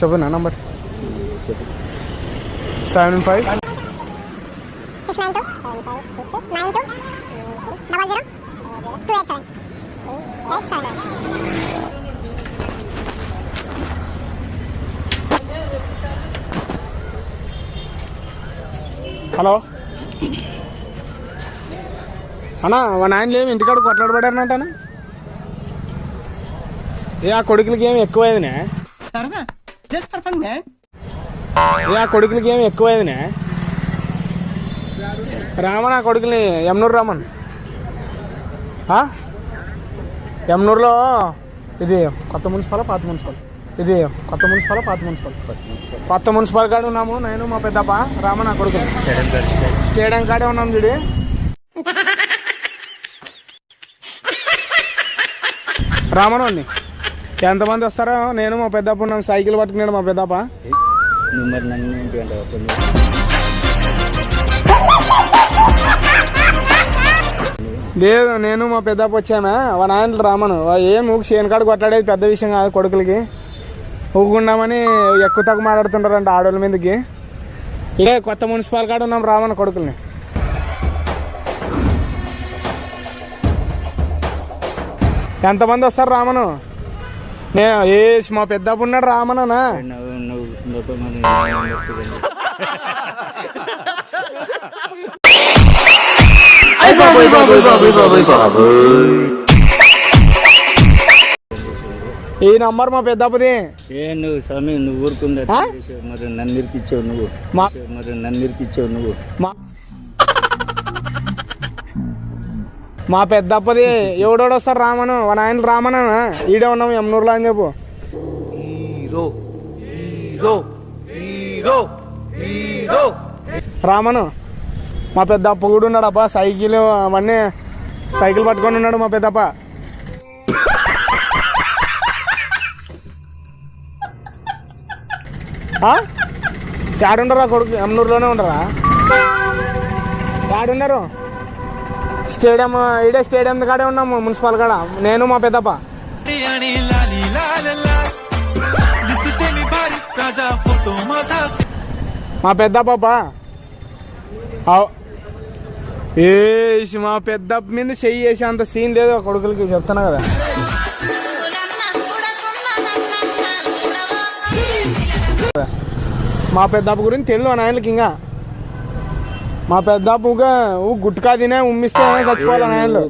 చెప్పు నా number seven five hello అన్నా మా నాయనలు ఏమి ఇంటికాడ కొట్లాడబడారనంటానా ఏ ఆ కొడుకులకి ఏమి ఎక్కువైందినే? సరదా? జస్ట్ ఫర్ ఫన్ మ్యాన్ ఆ కొడుకులకి ఏమి ఎక్కువైందినే? రామన్ ఆ కొడుకుని ఎమ్నూరు రామన్ ఎమ్నూరులో ఇది కొత్త మున్సిపాల్ పాత మున్సిపాల్? ఇది కొత్త మున్సిపల్ పాత మున్సిపాల్? కొత్త మున్సిపల్ కాడ ఉన్నాము నేను మా పెద్దప్ప రామన్ ఆ కొడుకు స్టేడియం కాడే ఉన్నాం చూడి. రామన్ ఎంతమంది వస్తారో నేను మా పెద్దప్ప ఉన్నాం సైకిల్ పట్టుకున్నాడు మా పెద్దప్ప. మరి నన్ను? లేదు నేను మా పెద్దప్ప వచ్చానా వాడు ఆయన రామను ఏం ఊకి చేయనకాడు కొట్లాడేది పెద్ద విషయం కాదు కొడుకులకి. ఊకుండామని ఎక్కువ తక్కువ మాట్లాడుతుంటారంట ఆడోళ్ళ మీదకి. ఇదే కొత్త మున్సిపల్ కాడ ఉన్నాం రామన్ కొడుకుల్ని. ఎంతమంది వస్తారు రామను? నేను ఏ మా పెద్దప్ప ఉన్నాడు. ఈ నంబర్ మా పెద్దప్పది. ఏ నువ్వు స్వామి నువ్వు ఊరుకుందా? మరి నన్ను ఇరికిచ్చావు నువ్వు. మా మరి నన్ను ఇరికిచ్చావు నువ్వు. మా మా పెద్దప్పది ఎవడోడు వస్తారు రామను? వాడు ఆయన రామనా? ఈడే ఉన్నాం యమునూరులో అని చెప్పు. Hero hero hero hero. రామను మా పెద్దప్ప కూడా ఉన్నాడు అబ్బా సైకిల్ అవన్నీ సైకిల్ పట్టుకొని ఉన్నాడు మా పెద్దప్ప. ఆ? ఏడుండరా కొడుకు? యమునూరులోనే ఉండరా? ఏడున్నారు స్టేడియం ఇదే స్టేడియం కాడే ఉన్నాము మున్సిపల్ కాడ. నేను మా పెద్దప్ప. మా పెద్ద పాప ఏసి మా పెద్ద మీద చెయ్యి వేసి అంత సీన్ లేదు. కొడుకులకి చెప్తాను కదా. మా పెద్దప్ప గురించి తెలియదు నాయనకి ఇంకా. మా పెద్దప్పుగా ఊ గుట్కా తినే ఉమ్మిస్తే చచ్చిపోవాలి నాయనలు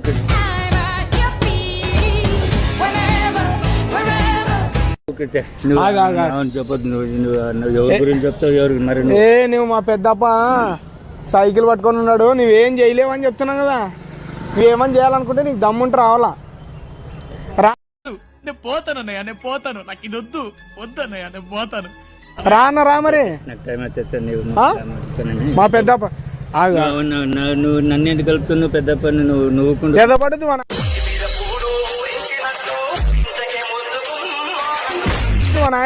నువ్వు గురించి చెప్తావు ఎవరికి? మరి నువ్వు ఏ నువ్వు మా పెద్దప్ప సైకిల్ పట్టుకొని ఉన్నాడు నువ్వేం చేయలేవని చెప్తున్నావు కదా. నువ్వేమని చేయాలనుకుంటే నీకు దమ్ముంటే రావాలా? రా నేను పోతానన్నయ్య నేను పోతాను. నాకు ఇది వద్దు నేను పోతాను. రా అన్న రా మరి. నాకు టైం మా పెద్దప్ప నువ్వు- నువ్వు- నువ్వు- నువ్వు నన్ను కలుపుతున్నావు పెద్ద పని నువ్వు నువ్వుకుంటూ ఎదపడుతు మన మన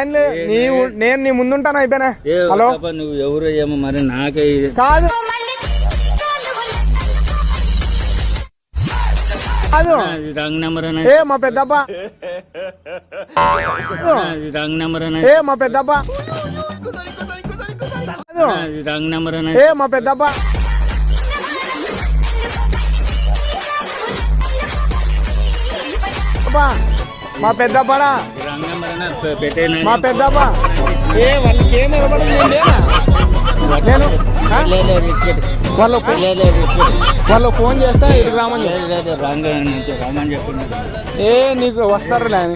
నేను నీ ముందుంటాను అయిపోయినా? హలో? నువ్వు ఎవరో ఏమో మరి నాకే కాదు. కాదు. రాంగ్ నెంబర్ అనే ఏ మా పెద్దప్ప. రాంగ్ నెంబర్ అనే ఏ మా పెద్దప్ప. రాంగ్ నెంబర్ అనే ఏ మా పెద్దప్ప. మా పెద్దప్పరా ఇది రాంగ్ నెంబర్ అనే పె- పెట్టేనా మా పెద్దప్ప. ఏ వాళ్ళకి ఏం నేను లేనా? వాళ్ళ ఫోన్ చేస్తా ఇటు రామని చెప్పు. అని చెప్పింది ఏ నీకు వస్తారులే అని.